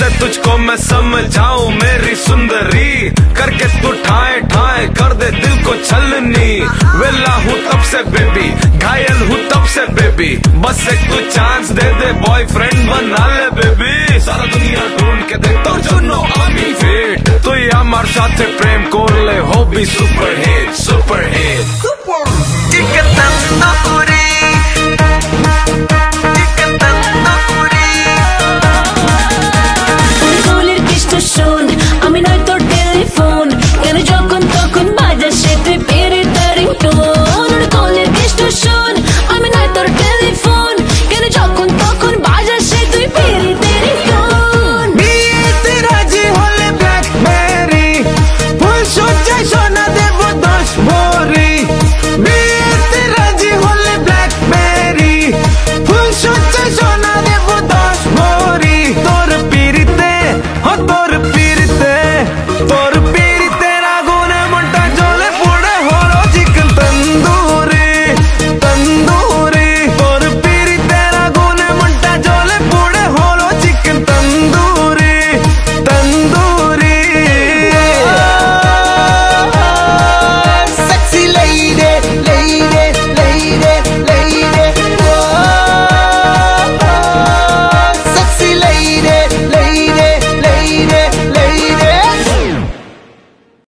कैसे तुझको मैं समझाऊ मेरी सुंदरी। करके तू ठाए ठाए कर दे दिल को छलनी। वेला हूँ तब से बेबी घायल हूँ तब से बेबी बस एक तू चांस दे दे बॉयफ्रेंड बना ले बेबी सारा दुनिया ढूंढ के देख तो जुनो আমি ফিট তুই আমার সাথে প্রেম করলে হবি super hit super hit Super